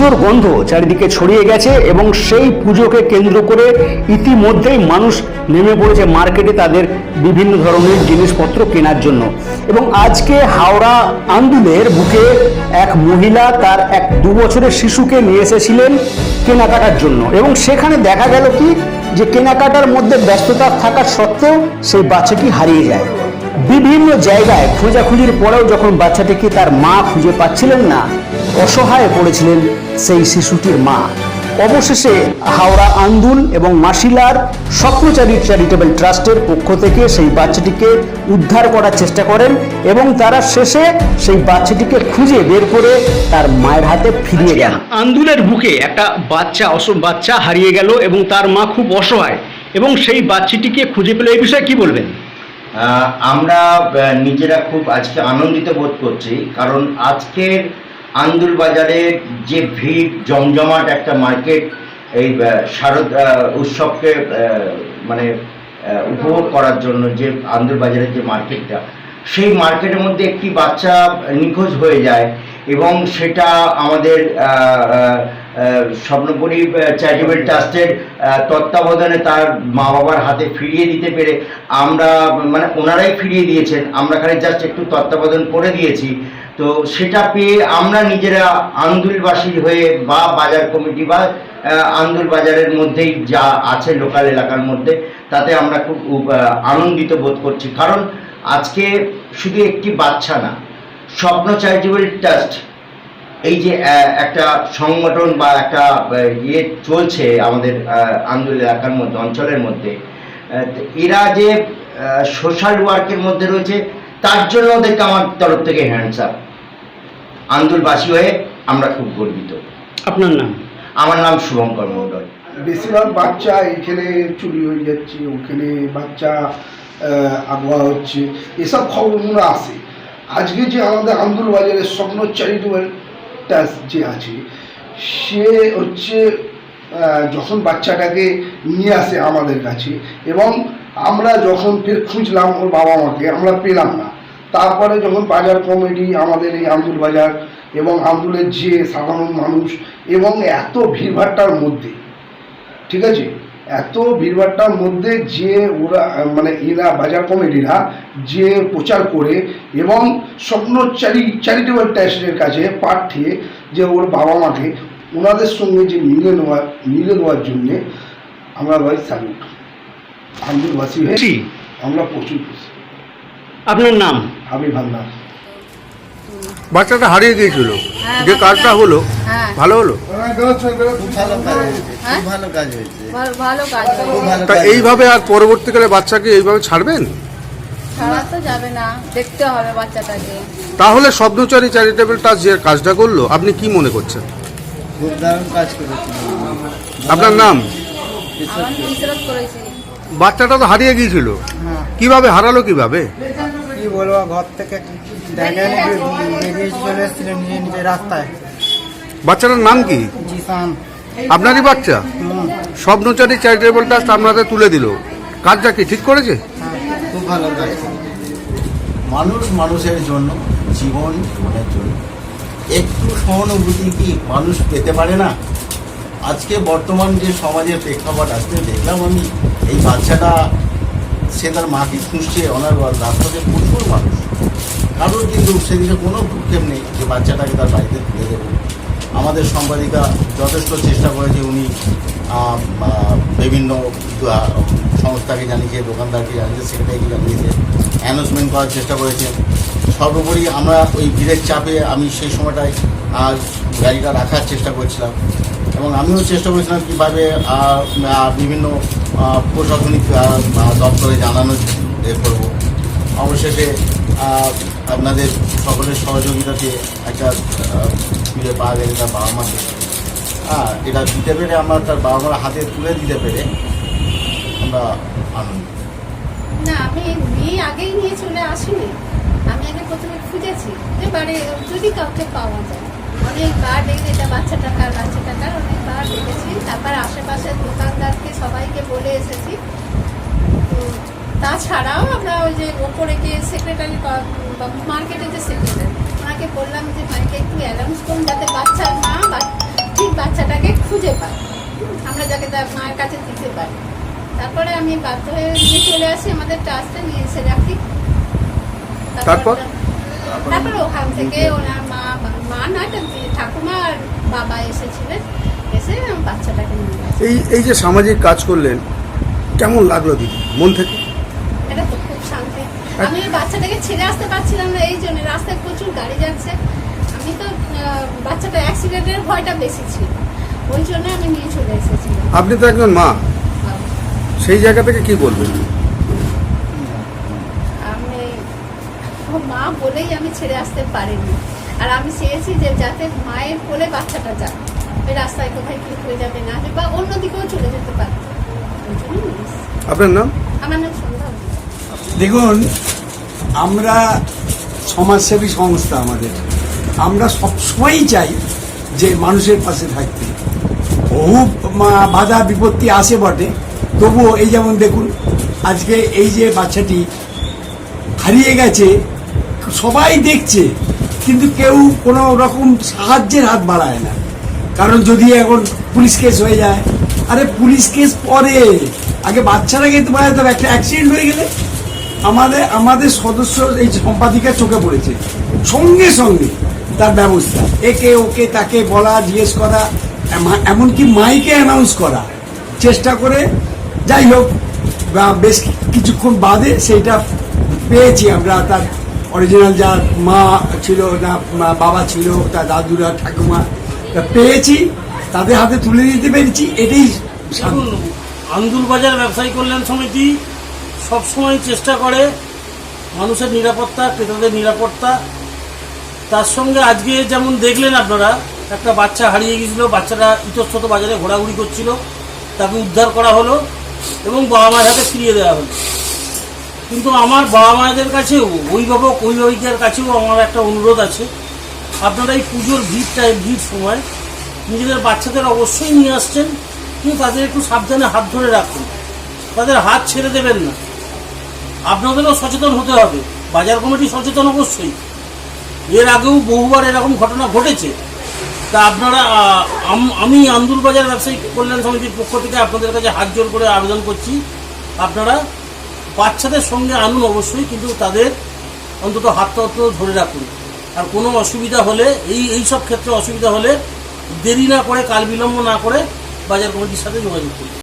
পুজোর গন্ধ চারিদিকে ছড়িয়ে গেছে এবং সেই পুজোকে কেন্দ্র করে ইতিমধ্যেই মানুষ নেমে পড়েছে মার্কেটে তাদের বিভিন্ন ধরনের জিনিসপত্র কেনার জন্য। এবং আজকে হাওড়া আন্দুলের বুকে এক মহিলা তার এক দু বছরের শিশুকে নিয়ে এসেছিলেন কেনাকাটার জন্য। এবং সেখানে দেখা গেল কি? যে কেনাকাটার মধ্যে ব্যস্ততা থাকার সত্ত্বেও সেই বাচ্চাটি হারিয়ে যায়। বিভিন্ন জায়গায় খোঁজাখুঁজির পরেও যখন বাচ্চাটিকে তার মা খুঁজে পাচ্ছিলেন না, অসহায় পড়েছিলেন সেই শিশুটির মা। অবশেষে হাওড়া আন্দুল এবং মাসিলার স্বপ্নচারী চ্যারিটেবল ট্রাস্টের পক্ষ থেকে সেই বাচ্চাটিকে উদ্ধার করার চেষ্টা করেন এবং তারা শেষে সেই বাচ্চাটিকে খুঁজে বের করে তার মায়ের হাতে ফিরিয়ে দেন। আন্দুলের বুকে একটা বাচ্চা, অসম বাচ্চা হারিয়ে গেল এবং তার মা খুব অসহায় এবং সেই বাচ্চাটিকে খুঁজে পেলে এই বিষয়ে কি বলবেন? আমরা নিজেরা খুব আজকে আনন্দিত বোধ করছি, কারণ আজকের আন্দুল বাজারে যে ভিড়, জমজমাট একটা মার্কেট, এই শারদ উৎসবকে মানে উপভোগ করার জন্য যে আন্দুল বাজারের যে মার্কেটটা, সেই মার্কেটের মধ্যে একটি বাচ্চা নিখোঁজ হয়ে যায় এবং সেটা আমাদের স্বপ্নপুরী চ্যারিটেবল ট্রাস্টের তত্ত্বাবধানে তার মা বাবার হাতে ফিরিয়ে দিতে পেরে আমরা মানে ওনারাই ফিরিয়ে দিয়েছেন। আমরা খালি জাস্ট একটু তত্ত্বাবধান করে দিয়েছি। তো সেটা পেয়ে আমরা নিজেরা আন্দুলবাসী হয়ে বা বাজার কমিটি বা আন্দুল বাজারের মধ্যেই যা আছে লোকাল এলাকার মধ্যে, তাতে আমরা খুব আনন্দিত বোধ করছি। কারণ আজকে শুধু একটি বাচ্চা না, স্বপ্ন চ্যারিটেবল ট্রাস্ট এই যে একটা সংগঠন বা একটা ইয়ে চলছে আমাদের আন্দোলন এলাকার মধ্যে অঞ্চলের মধ্যে তো এরা যে সোশ্যাল ওয়ার্কের মধ্যে রয়েছে তার জন্য ওদেরকে আমার তরফ থেকে হ্যান্ডস আপ আন্দোলবাসী হয়ে আমরা খুব গর্বিত। আপনার নাম? আমার নাম শুভঙ্কর মণ্ডল বেশিরভাগ বাচ্চা এখানে চুরি হয়ে যাচ্ছে ওখানে বাচ্চা আগুয়া হচ্ছে এসব খবরগুলো আসে আজকে যে আমাদের আন্দোলবাজারের স্বপ্ন চ্যারিটেবল ট্রাস্ট যে আছে, সে হচ্ছে যখন বাচ্চাটাকে নিয়ে আসে আমাদের কাছে এবং আমরা যখন ফের খুঁজলাম ওর বাবা মাকে, আমরা পেলাম না। তারপরে যখন বাজার কমিটি, আমাদের এই আমদুল বাজার এবং আমদুলের যে সাধারণ মানুষ এবং এত ভিড়ভাট্টার মধ্যে, ঠিক আছে? এত ভিড়ভাট্টার মধ্যে যে ওরা মানে এরা বাজার কমিটিরা যে প্রচার করে এবং স্বপ্ন চ্যারি চ্যারিটেবল ট্রাস্টের কাছে পাঠিয়ে যে ওর বাবা মাকে ওনাদের সঙ্গে যে মিলে নেওয়া মিলে দেওয়ার জন্যে আমরা ভাই স্যালুট আন্দুলবাসী হয়ে জি। আমরা প্রচুর খুশি। আপনার নাম? আমি ভান্ডার। বাচ্চাটা হারিয়ে গিয়েছিল। হ্যাঁ, যে কাজটা হলো হ্যাঁ। ভালো হলো? হ্যাঁ? খুব ভালো কাজ হয়েছে। ভালো- ভালো কাজ খুব ভালো তা এইভাবে আর পরবর্তীকালে বাচ্চাকে এইভাবে ছাড়বেন? ছাড়া তো যাবে না দেখতে হবে বাচ্চাটাকে। তাহলে স্বপ্নচারী চ্যারিটেবল ট্রাস্ট যে কাজটা করল আপনি কি মনে করছেন? আপনার নাম? বাচ্চাটা তো হারিয়ে গিয়েছিল। হ্যাঁ। কীভাবে হারালো কীভাবে? বলব ঘর থেকে দেখেন বেরিয়ে চলে এসেছিলেন নিজে নিজে রাস্তায়। বাচ্চাটার নাম কি? জিসান। আপনারই বাচ্চা? স্বপ্নচারী চ্যারিটেবল ট্রাস্ট আপনাদের তুলে দিল। কাজটা কি ঠিক করেছে? হ্যাঁ, খুব ভালো কাজ মানুষ মানুষের জন্য জীবন জীবনের জন্য। একটু সহানুভূতি কি মানুষ পেতে পারে না? আজকে বর্তমান যে সমাজের প্রেক্ষাপট আজকে দেখলাম আমি এই বাচ্চাটা সে তার মাকে খুঁজছে ওনার রাস্তাতে প্রচুর মানুষ। কারোর কিন্তু সেদিকে কোনো ভূক্ষেপ নেই যে বাচ্চাটাকে তার বাড়িতে তুলে দেবো। আমাদের সাংবাদিকা যথেষ্ট চেষ্টা করেছে উনি বিভিন্ন সংস্থাকে জানিয়েছে, দোকানদারকে জানিয়েছে, সেক্রেটারিকে জানিয়েছে অ্যানাউন্সমেন্ট করার চেষ্টা করেছে। সর্বোপরি আমরা ওই ভিড়ের চাপে আমি সেই সময়টায় গাড়িটা রাখার চেষ্টা করছিলাম। এবং আমিও চেষ্টা করেছিলাম কীভাবে বিভিন্ন প্রশাসনিক দপ্তরে জানানোর এ করব। অবশেষে আপনাদের সকলের সহযোগিতাতে একটা ফিরে পাওয়া গেছে তার বাবা মাকে। হ্যাঁ এটা দিতে পেরে আমরা তার বাবা মার হাতে তুলে দিতে পেরে আমরা আনন্দ না, আমি আগেই নিয়ে চলে আসিনি। আমি আগে প্রথমে খুঁজেছি বাড়ি যদি কাউকে পাওয়া যায়। অনেকবার দেখি এটা বাচ্চা টাকার বাচ্চা টাকার অনেকবার দেখেছি। তারপর আশেপাশের দোকানদারকে সবাইকে বলে এসেছি। তো তাছাড়াও আমরা ওই যে ওপরে গিয়ে সেক্রেটারি মার্কেটে যে সেক্রেটারি ওনাকে বললাম যে ভাইকে একটু অ্যানাউন্স করুন যাতে বাচ্চার মা বা খুঁজে পাই আমরা যাকে তার মায়ের কাছে দিতে পারি। তারপরে আমি বাধ্য হয়ে নিয়ে চলে আসি আমাদের ট্রাস্টে নিয়ে এসে রাখি। তারপর? তারপর ওখান থেকে ওনার মা মা না ঠাকুমা আর বাবা এসেছিলেন এসে বাচ্চাটাকে নিয়ে গেছে এই এই যে সামাজিক কাজ করলেন কেমন লাগল দিদি? মন থেকে? এটা তো খুব শান্তি। আমি বাচ্চাটাকে ছেড়ে আসতে পারছিলাম না এই জন্য রাস্তায় প্রচুর গাড়ি যাচ্ছে। আমি তো বাচ্চাটা অ্যাক্সিডেন্টের ভয়টা বেশি ছিল। ওই জন্য আমি নিয়ে চলে এসেছিলাম। আপনি তো একজন মা। সেই জায়গা থেকে কি বলবেন আমি ও মা বলেই আমি ছেড়ে আসতে পারিনি। আর আমি চেয়েছি যে যাতে মায়ের কোলে বাচ্চাটা যাক রাস্তায় কোথায় কি হয়ে যাবে না বা অন্যদিকেও চলে যেতে পারে। আপনার নাম? আমার নাম সন্ধ্যা। দেখুন আমরা সমাজসেবী সংস্থা আমাদের। আমরা সবসময়ই চাই যে মানুষের পাশে থাকতে। বহু মা- বাধা বিপত্তি আসে বটে তবুও এই যেমন দেখুন আজকে এই যে বাচ্চাটি হারিয়ে গেছে সবাই দেখছে, কিন্তু কেউ কোনো রকম সাহায্যের হাত বাড়ায় না। কারণ যদি এখন পুলিশ কেস হয়ে যায়, আরে পুলিশ কেস পরে। আগে বাচ্চারা কিন্তু পারে যেত, একটা অ্যাক্সিডেন্ট হয়ে গেলে। আমাদের আমাদের সদস্য, এই সম্পাদিকা চোখে পড়েছে। সঙ্গে সঙ্গে তার ব্যবস্থা। একে ওকে, তাকে বলা, জিজ্ঞেস করা এমনকি মাইকে অ্যানাউন্স করা। চেষ্টা করে, যাই হোক বেশ কিছুক্ষণ বাদে সেইটা পেয়েছি আমরা, তার অরিজিনাল যার মা ছিল, না বাবা ছিল, তার দাদুরা, ঠাকুমা পেয়েছি, তাদের হাতে তুলে দিতে পেরেছি, এটাই শান্তি। দেখুন আন্দুলবাজার ব্যবসায়ী কল্যাণ সমিতি সবসময় চেষ্টা করে মানুষের নিরাপত্তা, ক্রেতাদের নিরাপত্তা। তার সঙ্গে আজকে যেমন দেখলেন আপনারা, একটা বাচ্চা হারিয়ে গিয়েছিল, বাচ্চাটা ইতস্তত বাজারে ঘোরাঘুরি করছিল, তাকে উদ্ধার করা হলো এবং বাবা মায়ের হাতে ফিরিয়ে দেওয়া হলো। কিন্তু আমার বাবা মায়েদের কাছেও, অভিভাবক অভিভাবিকার কাছেও আমার একটা অনুরোধ আছে। আপনারা এই পুজোর ভিড়টায় ভিড় সময় নিজেদের বাচ্চাদের অবশ্যই নিয়ে আসছেন, কিন্তু তাদের একটু সাবধানে হাত ধরে রাখুন। তাদের হাত ছেড়ে দেবেন না। আপনাদেরও সচেতন হতে হবে। বাজার কমিটি সচেতন অবশ্যই। এর আগেও বহুবার এরকম ঘটনা ঘটেছে। তা আপনারা আমি আন্দুল বাজার ব্যবসায়ী কল্যাণ সমিতির পক্ষ থেকে আপনাদের কাছে হাত জোর করে আবেদন করছি। আপনারা বাচ্চাদের সঙ্গে আনুন অবশ্যই, কিন্তু তাদের অন্তত হাত অন্তত ধরে রাখুন। আর কোনো অসুবিধা হলে, এই এই সব ক্ষেত্রে অসুবিধা হলে দেরি না করে, কাল বিলম্ব না করে বাজার কমিটির সাথে যোগাযোগ করুন।